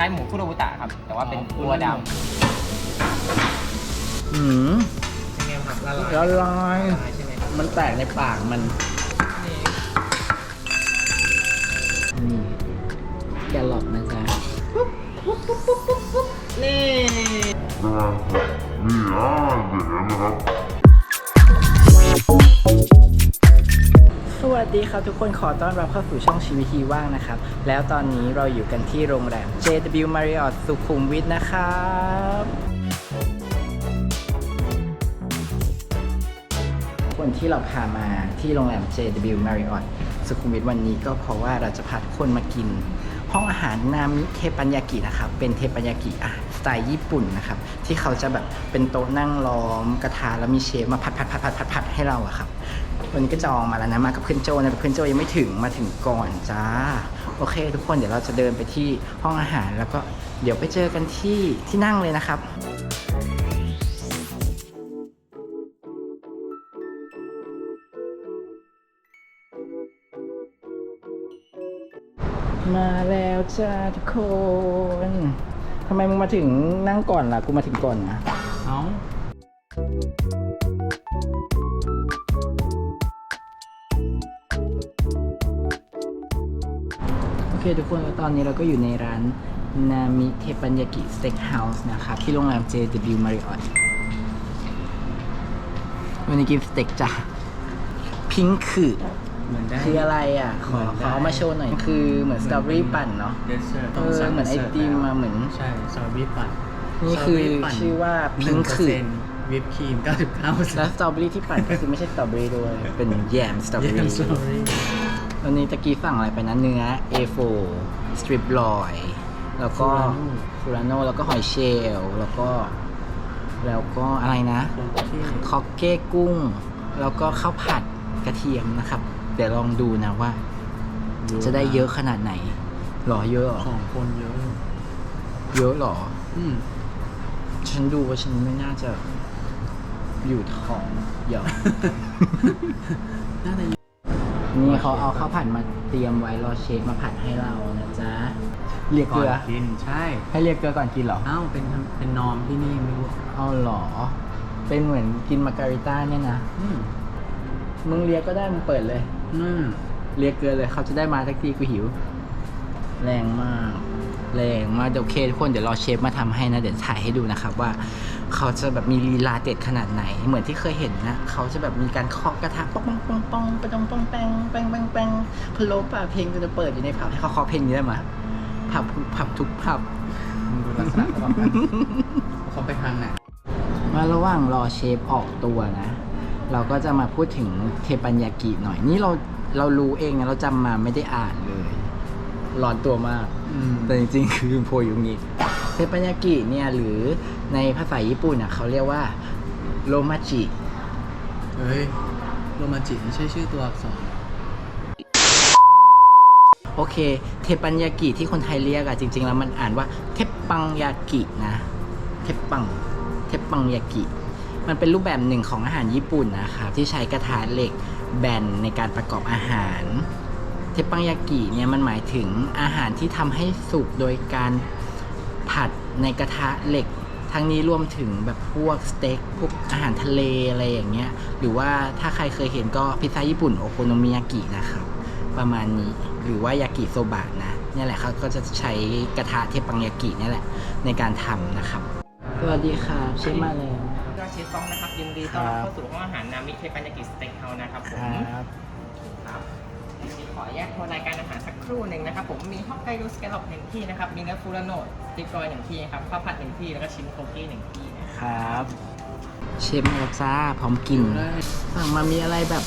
ล้ายๆหมูคุโรบุตะครับ แต่ว่าเป็นอ๋อตัวดอืมำเป็นไงครับละลายละลาย ละลายใช่ไหมมันแตกในปากมันนี่นี่แกลลอกนะจ๊ะนี่ สวัสดีครับทุกคนขอต้อนรับเข้าสู่ช่องชีวิตทีว่างนะครับ แล้วตอนนี้เราอยู่กันที่โรงแรม JW Marriott สุขุมวิทนะครับคนที่เราพามาที่โรงแรม JW Marriott สุขุมวิทวันนี้ก็เพราะว่าเราจะพาทุกคนมากิน ห้องอาหารนามิเทปัญญากินะครับ เป็นเทปัญญากิอะ ไตล์ญี่ปุ่นนะครับ ที่เขาจะแบบเป็นโต๊ะนั่งล้อมกระทะแล้วมีเชฟมาผัดผัดผัดผัดผัดผัดให้เราอะครับวันนี้ก็จองมาแล้วนะ มากับเพื่อนโจนะเพื่อนโจยังไม่ถึงมาถึงก่อนจ้า โอเค ทุกคนเดี๋ยวเราจะเดินไปที่ห้องอาหาร แล้วก็เดี๋ยวไปเจอกันที่ที่นั่งเลยนะครับมาแล้วจ้าทุกคนำไมมึงมาถึงนั่งก่อนล่ะ กูมาถึงก่อนนะ เอ้าโอเคทุกคนแล้วตอนนี้เราก็อยู่ในร้านนามิเทปัญญากิสเต็กเฮาส์นะครับที่โรงแรม JW Marriott วันนี้กินสเต็กจ้ะพิงคือ เหมือนได้คืออะไรอะ ขอเหมือนได้ขอเอามาโชว์หน่อย คือเหมือนสตรอเบอรี่ปั่นเนาะเดสเซอร์เออเหมือนไอติมมาเหมือน ใช่สตรอเบอรี่ปั่น นี่คือสตรเบรี่ปั่นชื่อว่าหนึ่ง Pink เปอร์คือเซ็นต์วิปครีม 99%แล้วสตรอเบอรี่ที่ปั่นก็คือไม่ใช่สตรอเบอรี่ด้วย เป็นแยมสตรอเบอเยี่ยมรี่สตรอเบอรี่วันนี้ตะกี้สั่งอะไรไปนะเนื้อ A4 สตริปลอย แล้วก็ฟูรานโนแล้วก็หอยเชลล์แล้วก็แล้วก็อะไรนะที่คอกเก้กุ้ง แล้วก็ข้าวผัดกระเทียมนะครับ เดี๋ยวลองดูนะว่า จะได้เยอะขนาดไหนหรอเยอะเหรอของคนเยอะ เยอะเหรอ อืมฉันดูว่าฉันไม่น่าจะ อยู่ท้องเยอะน่าจะนี่เขาเอาข้าวผัดมาเตรียมไว้รอเชฟมาผัดให้เรานะจ๊ะเรียกเกก่อลืนอกินใช่ ให้เรียกเกลือก่อนกินเหรอเอ้าเป็นเป็นนอมที่นี่ไม่รู้เอาเหรอ เป็นเหมือนกินมาการิต้าเนี่ยนะอืมมึงเรียกก็ได้มึงเปิดเลย อืมเรียกเกลือเลยเขาจะได้มาสักทีกูหิว แรงมาก แรงมากเดี๋ยวโอเคทุกคนเดี๋ยวรอเชฟมาทำให้นะ เดี๋ยวถ่ายให้ดูนะครับ ว่าเขาจะแบบมีลีลาเด็ดขนาดไหน เหมือนที่เคยเห็นนะเขาจะแบบมีการเคาะกระทะป้องป้องป้องป้องไปป้องป้องแป้งแป้งแป้งแป้งพะโล้ป่าเพลงก็จะเปิดอยู่ในผับให้เขาเคาะเพลงนี้ได้ไหมผับผับทุกผับมึงดูลักษณะเขาแบบเขาไปทางไหนมาระหว่างรอเชฟออกตัวนะ เราก็จะมาพูดถึงเทปัญญากิหน่อย นี่เราเรารู้เองนะเราจำมาไม่ได้อ่านเลยร้อนตัวมากอืมแต่จริงๆ คือโพยุงิเทปัญญากิเนี่ยหรือในภาษาญี่ปุ่นอะเขาเรียกว่าโรมาจิเฮ้ยโรมาจิไม่ใช่ชื่อตัวอักษรโอเค เทปัญญากิที่คนไทยเรียกอะจริง ๆ แล้วมันอ่านว่าเทปปังยากินะ เทปปัง เทปปังยากิ มันเป็นรูปแบบหนึ่งของอาหารญี่ปุ่นนะครับที่ใช้กระทะเหล็กแบนในการประกอบอาหารเทปปังยากิเนี่ยมันหมายถึงอาหารที่ทำให้สุกโดยการผัดในกระทะเหล็ก ทั้งนี้รวมถึงแบบพวกสเต็กพวกอาหารทะเลอะไรอย่างเงี้ย หรือว่าถ้าใครเคยเห็นก็พิซซ่าญี่ปุ่นโอโคโนมิยากินะครับประมาณนี้หรือว่ายากิโซบะนะเนี่ยแหละเขาก็จะใช้กระทะเทปังยากินี่แหละในการทำนะครับ สวัสดีครับเชฟมาแล้วก็เชฟฟองนะครับยินดีต้อนรับเข้าสู่ห้องอาหารนามิเทปัญญากิสเต็กเฮาส์นะครับผมครับครับมีขอแยกโทรรายการอาหารสักครู่หนึ่งนะครับผมมีฮอกไกโดสแกลลอปหนึ่งที่นะครับมีเนื้อฟูรานโนสติกรอยหนึ่งที่ครับข้าวผัดหนึ่งที่แล้วก็ชิ้นโคกี้หนึ่งที่นะครับเชฟมาแล้วจ้าพร้อมกินได้สั่งมามีอะไรแบบ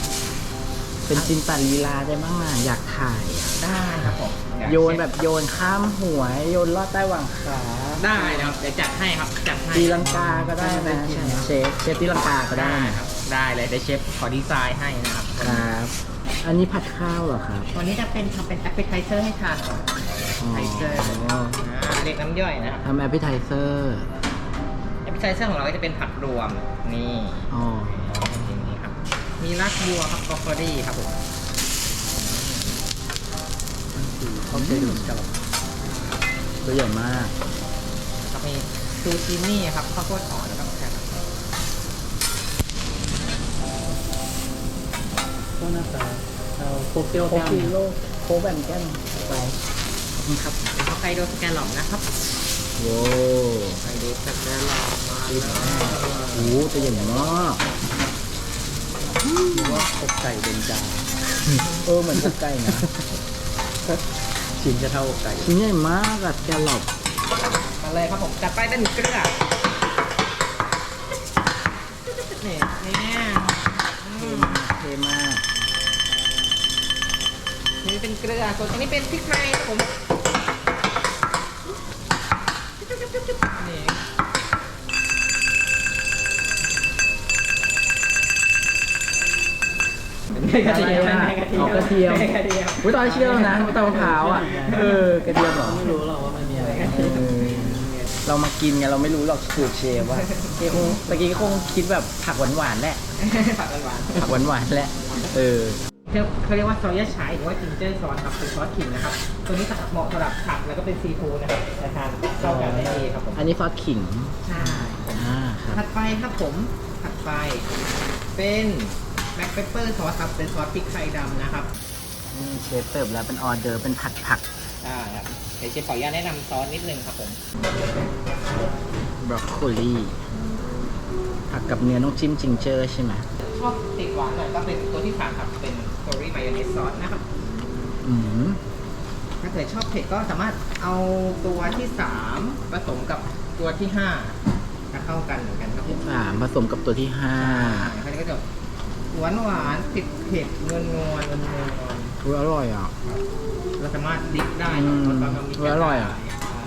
เป็นจินตลีลาได้บ้างอะอยากถ่ายอะได้ครับผมเดี๋วโยนเชฟแบบโยนข้ามหัวโยนลอดใต้หว่างขาได้นะครับเดี๋ยวจัดให้ครับจัดให้ตีลังกาก็ได้นะใช่ไหมเชฟเชฟตีลังกาก็ได้ได้นะครับได้เลยเดี๋ยวเชฟขอดีไซน์ให้นะครับครับอันนี้ผัดข้าวเหรอครับวันนี้จะเป็นทำเป็นแอปเปิลไทเซอร์ให้ทานก่อนอ๋อไทเซอร์อ่าเรียกน้ำย่อยนะครับทำแอปเปิลไทเซอร์แอปเปิลไทเซอร์ของเราก็จะเป็นผักรวมนี่ อ๋ออย่างนี้ครับ มีรากบัวครับกอฟเฟอรี่ครับผมเขาเคยดูสกับตัวใหญ่มากแล้วก็มีซูชินี่ครับข้าวโพดอ่อนนะครับแค่นั้นก็น่าจะเอาโคเกียวโคแก้วฟิเนี่ยโลโคแบนแก้มไปขอบคุณครับเป็นฮอกไกโดสแกนหลอมนะครับโว้ฮอกไกโดสแกนหลอมมาแล้วโหตัวใหญ่มาก หรือว่าอกไก่เบนจาเออเหมือนอกไก่นะชิ้นจะเท่าอกไก่ชิ้นใหญ่มากอะแกลลอบมาเลยครับผมจัดไปเป็นเกลือนี่นี่อืมเท่มากนี่เป็นเกลือส่วนอันนี้เป็นพริกไทยครับผมนี่ กระ เทียมเอากระเทียมกระเทียมอุ้ยตอนนนเชื่อแล้วนะว่าเตามะพร้าวอะเออกระเทียมเหรอไม่รู้หรอกว่ามันมีอะไรเออเรามากินไงเราไม่รู้หรอกสูตรเชฟว่าเชฟคงตะกี้คงคิดแบบผักหวานๆแหละผักหวานผักหวานๆแหละเออๆเขาเขาเรียกว่าซอยาชายหรือว่าจิงเจอร์ซอสครับเป็นซอสขิงนะครับ ตัวนี้เหมาะสำหรับผักแล้วก็เป็นซีฟู้ดนะครับจะทานเข้ากันได้ดีครับผมอันนี้ซอสขิงใช่อ่าครับถัดไปครับผมถัดไปเป็น แบ็คเปเปอร์ซอสครับเป็นซอสพริกไทยดำนะครับนี่เชฟเสิร์ฟแล้วเป็นออเดอร์เป็นผัดผักอ่าครับเดี๋ยวเชฟขออนุญาตแนะนำซอสนิดนึงครับผมบรอกโคลีผักกับเนื้อต้องจิ้มจิงเจอร์ใช่ไหมชอบติดหวานหน่อยก็เป็นตัวที่สามครับเป็นโกรี่มายองเนสซอสนะครับอืมถ้าเกิดชอบเผ็ดก็สามารถเอาตัวที่สามผสมกับตัวที่ห้าจะเข้ากันเหมือนกันครับผมสามผสมกับตัวที่ห้าเขาจะก็จะ หวานหวานๆติดเผ็ดนวลนวลนวลนวลอุ๊ยอร่อยอะ เราสามารถดิฟได้อืมรสบาร์บีคิวอร่อยอะได้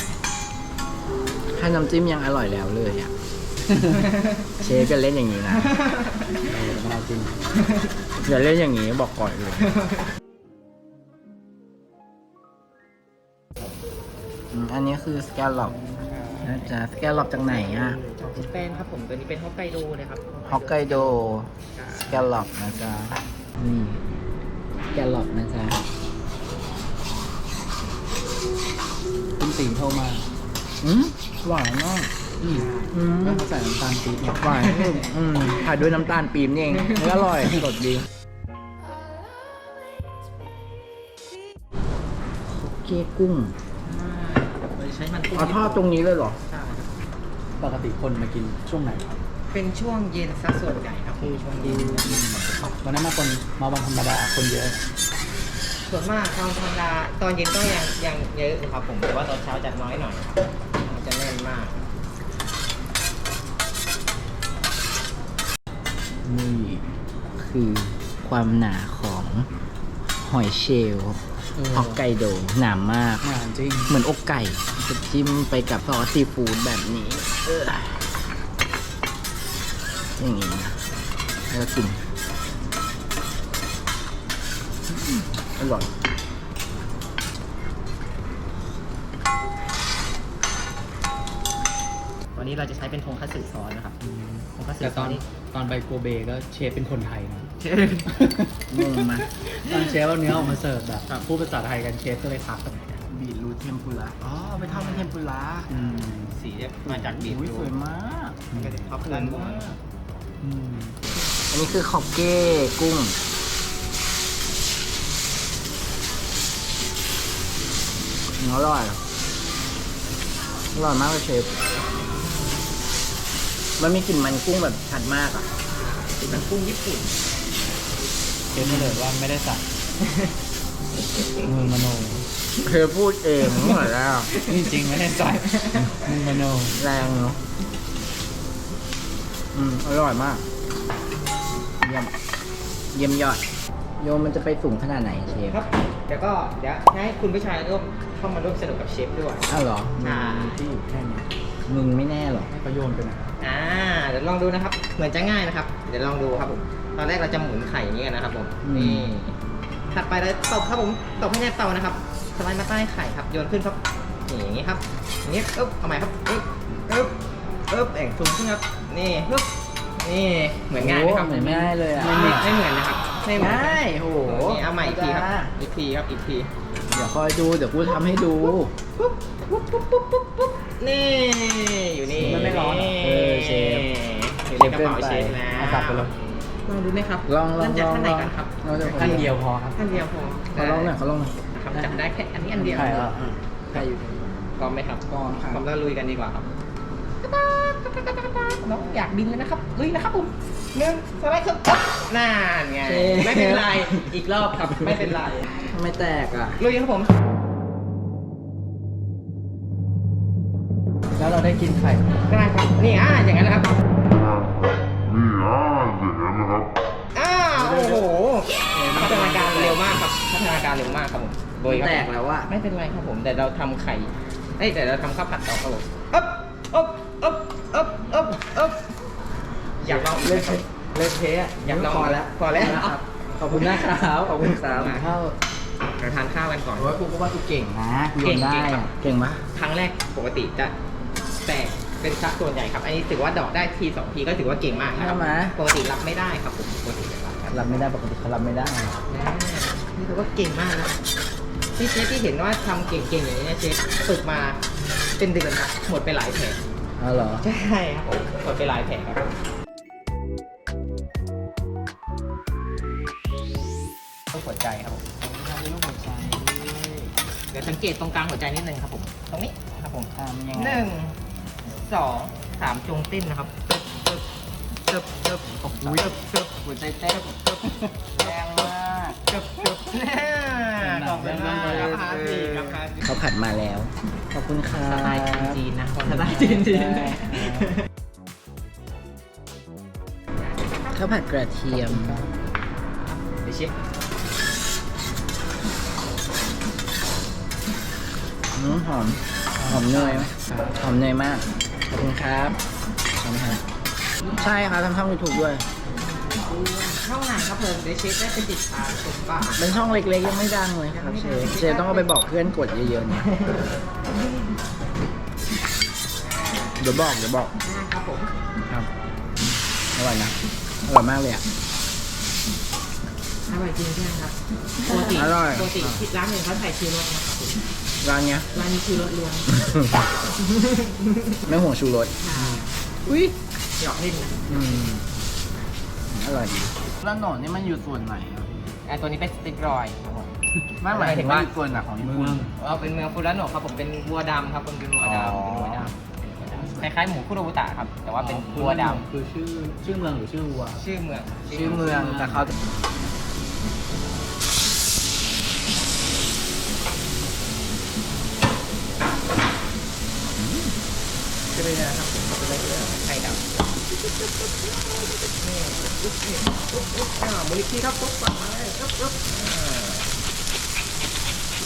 แค่น้ำจิ้มยังอร่อยแล้วเลยอะ เชฟจะเล่นอย่างนี้นะเออมะนาวจริงอย่าเล่นอย่างนี้บอกก่อนเลยอืมอันนี้คือสแกลล็อป นะจ๊ะสแกลล็อปจากไหนอะสเปนครับผมตัวนี้เป็นฮอกไกโดเลยครับฮอกไกโดสแกลล็อปนะจ๊ะนี่สแกลล็อปนะจ๊ะคุณตีโทรมาอืมหวานมากอืมอืมแล้วเขาใส่น้ำตาลปี๊บมาหวานอืมผัดด้วยน้ำตาลปี๊บนี่เองแล้วอร่อยสดดีเก๊กุ้งเรา จะใช้มันกุ้งเอาทอดตรงนี้เลยเหรอ ใช่ครับปกติคนมากินช่วงไหนครับเป็นช่วงเย็นซะส่วนใหญ่ครับคือช่วงเย็นวันนั้นมาคนมาวันธรรมดาคนเยอะ ส่วนมากตอนธรรมดาตอนเย็นก็ยังยังเยอะอยู่ครับผมแต่ว่าตอนเช้าจะน้อยหน่อยครับมันจะแน่นมาก นี่คือความหนาของหอยเชลล์เออ ฮอกไกโดหนามากงานจริง เหมือนอกไก่จะจิ้มไปกับซอสซีฟู้ดแบบนี้เอออย่างนี้นะแล้วก็กินอืมอร่อยวันนี้เราจะใช้เป็นทงคัตสึซอสนะครับทงคัตสึแต่ซตออสนนี่ตอนไปโกเบก็เชฟเป็นคนไทยนะ งงไหมตอนเชฟเอาเนื้อออกมาเสิร์ฟแบบพูดภาษาไทยกันเชฟก็เลยทักกันบีทรูทเทมปุระอ๋อเอาไปทำเป็นเทมปุระอืมสีจะมาจากบีทอุ้ยรูสวยมากมันก็จะท็อปด้านบนอืมอันนี้คือขอบเก้กุ้ง อร่อย อร่อยมากเลยเชฟ มันมีกลิ่นมันกุ้งแบบชัดมากอะ เป็นมันกุ้งญี่ปุ่น เชฟไม่เลยว่าไม่ได้สั่งมือมโนเธอพูดเองไม่ไหวแล้วนี่จริงไม่ได้สั่งมือมโนแรงเนาะอืมอร่อยมาก เยี่ยม เยี่ยมยอด โยมมันจะไปสูงขนาดไหนเชฟครับเดี๋ยวก็เดี๋ยวให้คุณผู้ชายร่วมเข้ามาร่วมสนุกกับเชฟด้วย อ้าวเหรอใช่ที่อยู่แค่นี้มึงไม่แน่หรอกให้เขาโยนไปไหนอ่าเดี๋ยวลองดูนะครับ เหมือนจะง่ายนะครับ เดี๋ยวลองดูครับผม ตอนแรกเราจะหมุนไข่อย่างนี้กันนะครับผมอืมนี่ถัดไปเราตบครับผมตบให้แนบเตานะครับสไลด์มาใต้ไข่ครับโยนขึ้นครับนี่อย่างนี้ครับอย่างนี้อึ๊บเอาใหม่ครับอึ๊บอึ๊บอึ๊บเอ่งสูงขึ้นครับนี่อึ๊บนี่เหมือนง่ายไหมครับโอ้เหมือนไม่ได้เลยอะไม่เหมือนไม่เหมือนนะครับไม่เหมือนง่ายโอ้โหนี่เอาใหม่อีกทีครับจ้าอีกทีครับอีกทีเดี๋ยวคอยดูเดี๋ยวกูทำให้ดูปุ๊บปุ๊บปุ๊บปุ๊บปุ๊บปุ๊บนี่อยู่นี่มันไม่ร้อนเหรอเออเชฟอยู่ในกระเป๋าเชฟแล้วเอากลับไปเลย ลองดูไหมครับลองลอเริ่งมจากลองข้างในก่อนครับลองจากขั้นเดียวพอครับขั้นเดียวพอขอลองหน่อยขอลองหน่อยครับจับได้แค่อันนี้อันเดียวใช่แล้วใครอยู่พร้อมไหมครับพร้อมครับพร้อมแล้วลุยกันดีกว่าครับน้องอยากบินเลยนะครับลุยนะครับผมหนึ่งสไลด์ขึ้นปุ๊บน่านไงไม่เป็นไรอีกรอบครับไม่เป็นไรทำไมแตกอะลุยครับผมแล้วเราได้กินไข่ได้ครับนี่อ่าอย่างนั้นนะครับ นี่อ่าอย่างนั้นนะครับอ้าวโอ้โหพัฒนาการเร็วมากครับพัฒนาการเร็วมากครับผมโดยครับแตกแล้วอะไม่เป็นไรครับผมแต่เราทำไข่เอ้ยแต่เราทำข้าวผัดต่อครับผมอ๊บอ๊บอ๊บอ๊บอ๊บอ๊บอยากลองอีกไหมเล่นครับเล่นเทะอยากลองพอแล้วพอแล้ว ครับขอบคุณนะครับขอบคุณครับมาข้าวเราทานข้าวกันก่อน โอ้ยกูก็ว่ากูเก่งนะกูโยนได้เก่งๆครัอะบเก่งปะครั้งแรกปกติจะแตก เป็นชักส่วนใหญ่ครับ อันนี้ถือว่าดอกได้ทีสองทีก็ถือว่าเก่งมากนะครับใช่ไหม ปกติรับไม่ได้ครับผมปกติจะรับครับรับไม่ได้ปกติเขารับไม่ได้ นี่ถือว่าเก่งมากนะที่เชฟที่เห็นว่าทำเก่งๆอย่างนี้เนี่ยเชฟฝึกมาเป็นเดือนครับหมดไปหลายแผลอ๋อเหรอ ใช่ครับผมหมดไปหลายแผลครับ รูปหัวใจครับผมลูกหัวใจเดี๋ยวสังเกตตรงกลางหัวใจนิดนึงครับผม ตรงนี้ครับผมทำยังไงหนึ่ง สองสามจงเต้นนะครับตึ๊บตึ๊บตึ๊บตึ๊บตึ๊บตึ๊บตึ๊บหัวใจเต้นแรงมากตึ๊บตึ๊บแน่ขอบคุณมากครับพาสีครับพาสีเขาผัดมาแล้ว ขอบคุณครับสไตล์จีนๆนะสไตล์จีนใช่ข้าวผัดกระเทียมๆเดี๋ยวชิมอืมหอม หอมเนยไหมหอมเนยมาก ขอบคุณครับขอบคุณครับใช่ครับทำช่องยูทูบด้วยเข้าไหนครับผมเดี๋ยวเชฟได้ไปติดตามชมบ้างเป็นช่องเล็กๆยังไม่ดังเลยครับเชฟเชฟต้องเอาไปบอกเพื่อนกดเยอะๆนะเดี๋ยวบอกเดี๋ยวบอกครับผมครับอร่อยนะอร่อยมากเลยอะอร่อยจริงใช่ไหมครับปกติอร่อย ปกติที่ร้านหนึ่งเขาใส่ชูรสนะครับผม ร้านเนี้ย ร้านนี้ชูรสล้วนไม่ห่วงชูรสค่ะอุ้ยหยอกเล่นนะอืมอร่อยดีแล้วหนอนนี่มันอยู่ส่วนไหนครับอะตัวนี้เป็นสติ๊กรอยด์ครับผม ไม่หมายถึงว่าอยู่ส่วนไหนของญี่ปุ่นเอาเป็นเมืองฟูรานโนะครับผมเป็นวัวดำครับผมเป็นวัวดำอ๋อเป็นวัวดำคล้ายๆหมูคุโรบุตะครับ แต่ว่าเป็นวัวดคือชื่อชื่อเมืองหรือชื่อวัวำชื่อเมือง ชื่อเมืองแต่เขา ชื่อเรือครับผมเป็นเรื่อไข่ดำนี่อุ๊บนี่อุ๊บอุ๊บอ่ามูลิคีครับปุ๊บปักมาเลยปุ๊บปุ๊บ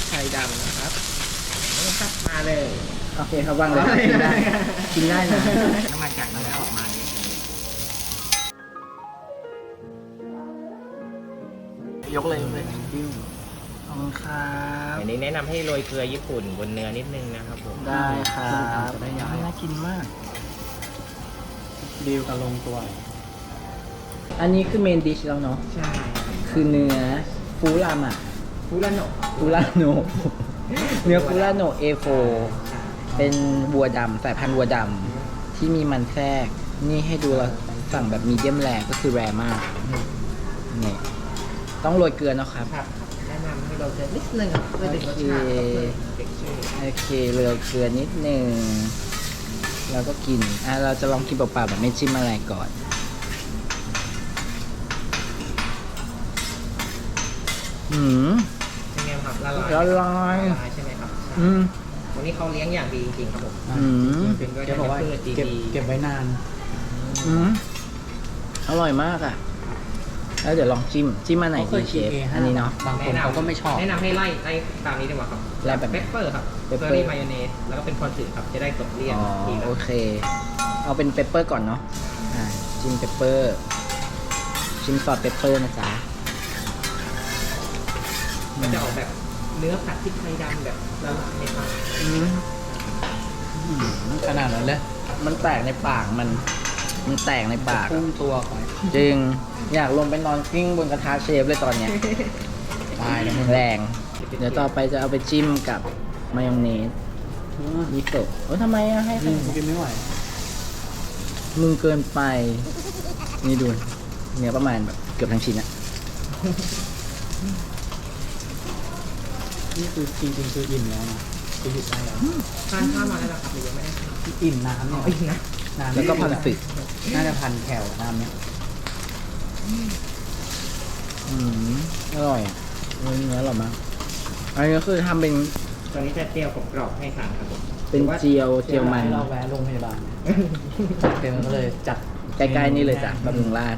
ไข่ดำนะครับนี่ครับมาเลยโอเคครับว่างเลยครับกินได้กินได้นะน้ำมันจากมันออกมายกเลยยกเลยดิ้วข อบคุณครับ อันนี้แนะนำให้โรยเกลือญี่ปุ่นบนเนื้อนิดนึงนะครับผมได้ครับจะได้ย้ายน่ากินมาก ดีลกันลงตัว อันนี้คือเมนดิชแล้วเนาะ ใช่คือเนื้อฟูรามะฟูรานโนะฟูราโน เนื้อฟูราโนเอโฟเป็นวัวดำสายพันธุ์วัวดำที่มีมันแทรก นี่ให้ดูเราสั่งแบบมีเดียมแรก็คือแรมากนี่ต้องโรยเกลือเนาะครับ ครับแนะนำให้ เราเจอนิดนึงครับเพื่อดึงรสชาติครับเพื่อเด็กชื่อโอเคโรยเกลือนิดหนึ่งแล้วก็กินอะเราจะลองกินเปล่าๆแบบไม่จิ้มอะไรก่อน อืมเป็นไงครับละลายละลายละลายใช่ไหมครับอืมวันนี้เขาเลี้ยงอย่างดีจริงๆครับผมอืมเป็นด้วยแกบอกว่าพืชเก็บดีๆเก็บไว้นาน อืมอร่อยมากอะ แล้วเดี๋ยวลองจิ้มจิ้มมาไหนเขาเคดียเชกินฟ A5 อันนี้เนาะบางคนเขาก็ไม่ชอบ แนะนำให้ไล่ไล่ตามนี้ดีกว่าครับไล่แบบไหนเปปเปอร์ครับเปเฟปอเปอร์ร์ รี่มายองเนสแล้วก็เป็นคอนสึครับจะได้กลบเลี่ยนอ๋อทีละโอเค เอาเป็นเปปเปอร์ก่อนเนาะอ่าจิ้มเปปเปอร์จิ้มซอสเปปเปอร์นะจ๊ะมันจะออกแบบเนื้อผัดพริกไทยดำแบบละลายในปากอืมขนาดนั้นเลยมันแตกในปากมัน มันแตกในปากพุ่งตัวไปจริง อยากลงไปนอนกลิ้งบนกระทะเชฟเลยตอนเนี้ยตายแล้วมึงแรง เดี๋ยวต่อไปจะเอาไปจิ้มกับมายองเนสมิโซะเออทำไมอะให้ใครนี่กินไม่ไหวมึงเกินไป นี่ดูเนื้อประมาณแบบเกือบทั้งชิ้นอะนี่คือจริงๆคืออิ่มแล้วนะคือหยุดได้แล้วทานข้าวมาแล้วเหรอครับหรือยังไม่ได้ทานอิ่มน้ำเนี่ยอีกนะ น้ำแล้วก็พันสึกน่าจะพันแถวน้ำเนี่ยอืมอร่อยอะเนื้อเนื้ออร่อยมากอันนี้ก็คือทำเป็นตอนนี้จะเจียวกับกรอบให้ทานครับผมเป็นเจียวเจียวมันให้เราแวะโรงพยาบาลเต็มก็เลยจัดใกล้ๆนี่เลยจ้ะบำรุงราช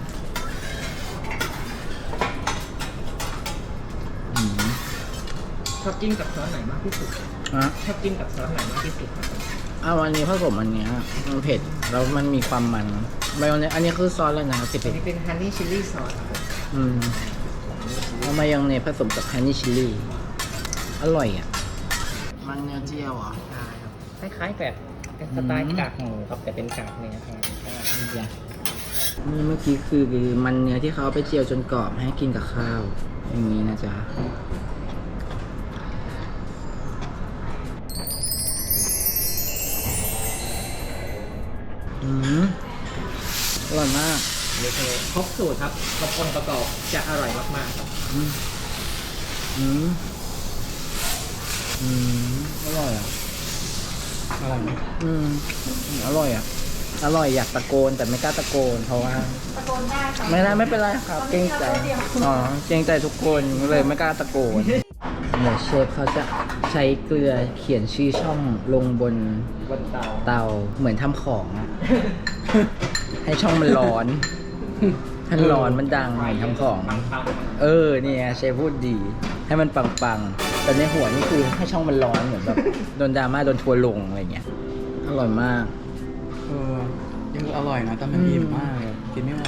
อืมชอบกินกับซอสไหนมากที่สุดอะชอบกินกับซอสไหนมากที่สุดครับผม เอาอันนี้ผสมอันเนี้ยมันเผ็ด แล้วมันมีความมันไมายองเนสอันนี้คือซอสแล้วนะครับสิอัเผ็นดนี้เป็นฮันนี่ชิลลี่ซอสครับผมอืมเอามายองเนสผสมกับฮันนี่ชิลลี่ อร่อยอะ มันเนื้อเจียวอะใช่ครับคล้ายๆแบบเป็นสไตล์กากหมูครับแต่เป็นกากเนื้อครับนี่เมื่อกี้คือมันเนื้อที่เขาเอาไปเจียวจนกรอบให้กินกับข้าว อย่างนี้นะจ๊ะ อืมอร่อยมากนี่คือครบสูตรครับครบองค์ประกอบจะอร่อยมากๆครับอืมอืมอืมอร่อยอะอะไรไหมอืมอร่อยอะ อร่อยอยากตะโกนแต่ไม่กล้าตะโกนเพราะว่า ตะโกนได้ค่ะ ไม่ได้ไม่เป็นไรครับ เกรงใจอ๋อเกรงใจทุกคนเลยไม่กล้าตะโกน เดี๋ยวเชฟเขาจะใช้เกลือเขียนชื่อช่องลงบนบนเตาเตาเหมือนทำของอะ ให้ช่องมันร้อน ให้มันร้อนมันดังเหมือนทำของปังปังเออเนี่ยเชฟพูดดี ให้มันปังๆ แต่ในหัวนี่คือให้ช่องมันร้อนเหมือนแบบโดนดราม่าโดนทัวร์ลงอะไรเงี้ย อร่อยมากเออยังอร่อยนะแต่มันอิ่มมากเลยกินไม่ไหว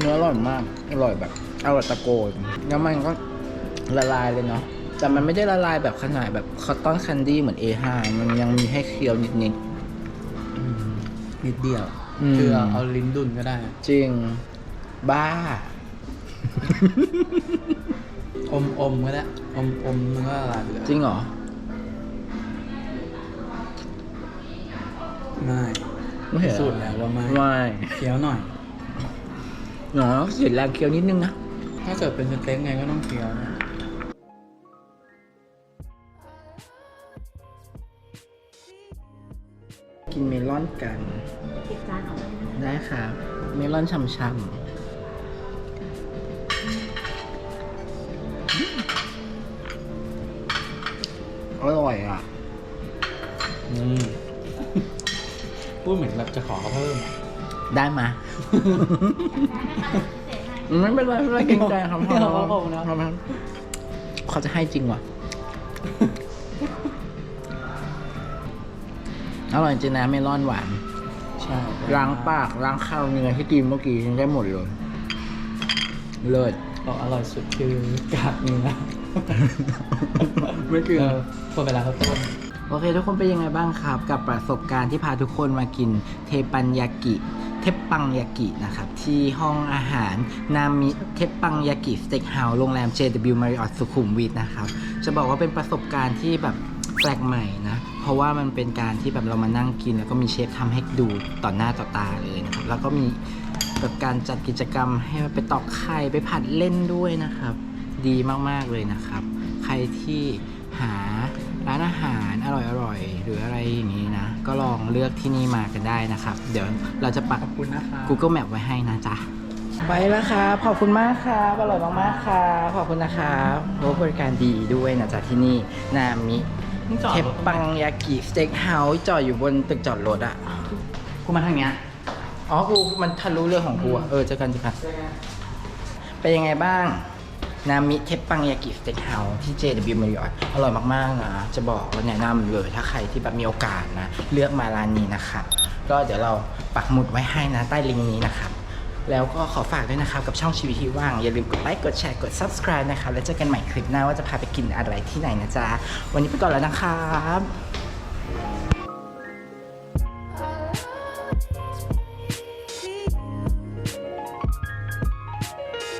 เนื้ออร่อยมาก อร่อยแบบ อร่อยตะโกนแล้วมันก็ ละลายเลยเนาะแต่มันไม่ได้ละลายแบบขนาดแบบคอตตอนคันดี้เหมือน A5 มันยังมีให้เคี้ยวนิดอืมนิดเดียว อืม คือเอาเอาลิ้นดุนก็ได้ๆจริง บ้า อมอมก็ได้ อมอมมันก็ละลายไปเลยจริงเหรอ ไม่ไม่เห็นสูตรแล้วว่าไม่ไม่เคี้ยวหน่อย เนาะเสียแรงเคี้ยวนิดนึงนะ ถ้าเกิดเป็นสเต็กไงก็ต้องเคี้ยวนะ กินเมลอนกันติดจานออกมาได้ครับเมลอนช่ำๆอร่อยอะ อืม พูดเหมือนแบบจะขอเขาเพิ่มอะได้มา ไม่เป็นไรไม่เป็นไรเกรงใจครับไม่เอาครับผมนะครับเขาจะให้จริงว่ะ ร่อยจริงนะเมลอนหวาน ใช่ล้างปากล้างข้าวเนื้อที่กินเมื่อกี้ยังได้หมดเลย เลิศเราอร่อยสุดคือกากเนื้อไม่กิน เออพอเวลาเขาต้ม โอเค ทุกคนเป็นยังไงบ้างครับ กับประสบการณ์ที่พาทุกคนมากินเทปันยากิ เทปปังยากินะครับ ที่ห้องอาหารนามิเทปปังยากิสเต็กเฮาส์โรงแรม JW Marriott สุขุมวิทนะครับ จะบอกว่าเป็นประสบการณ์ที่แบบแปลกใหม่นะเพ ราะว่ามันเป็นการที่แบบเรามานั่งกิน แล้วก็มีเชฟทำให้ดูต่อหน้าต่อตาเลยนะครับ แล้วก็มีแบบการจัดกิจกรรมให้ไปตอกไข่ไปผัดเล่นด้วยนะครับ ดีมากๆเลยนะครับ ใครที่หาร้านอาหารอร่อยๆ หรืออะไรอย่างนี้นะ ก็ลองเลือกที่นี่มากันได้นะครับ เดี๋ยวเราจะปักขอบคุณนะคะ Google Map ไว้ให้นะจ๊ะไปแล้วครับขอบคุณมากครับอร่อยมากๆครับขอบคุณนะครับโอ้บริการดีด้วยนะจ๊ะที่นี่นามิ เทปปังยากิสเต็กเฮาส์จอดอยู่บนตึกจอดรถอะ กูมาทางเนี้ยอ๋อ กูมันทะลุเรื่องของกูอะเออเจอกันเจอกันเป็นยังไงบ้าง นามิเทปปังยากิสเต็กเฮาส์ที่ JW Marriott อร่อยมากๆนะ จะบอกว่าแนะนำเลยถ้าใครที่แบบมีโอกาสนะ เลือกมาร้านนี้นะครับ ก็เดี๋ยวเราปักหมุดไว้ให้นะใต้ลิงก์นี้นะครับ แล้วก็ขอฝากด้วยนะครับกับช่องชีวิตที่ว่าง อย่าลืมกดไลค์ กดแชร์ กด subscribe นะครับ แล้วเจอกันใหม่คลิปหน้าว่าจะพาไปกินอะไรที่ไหนนะจ๊ะ วันนี้ไปก่อนแล้วนะครับ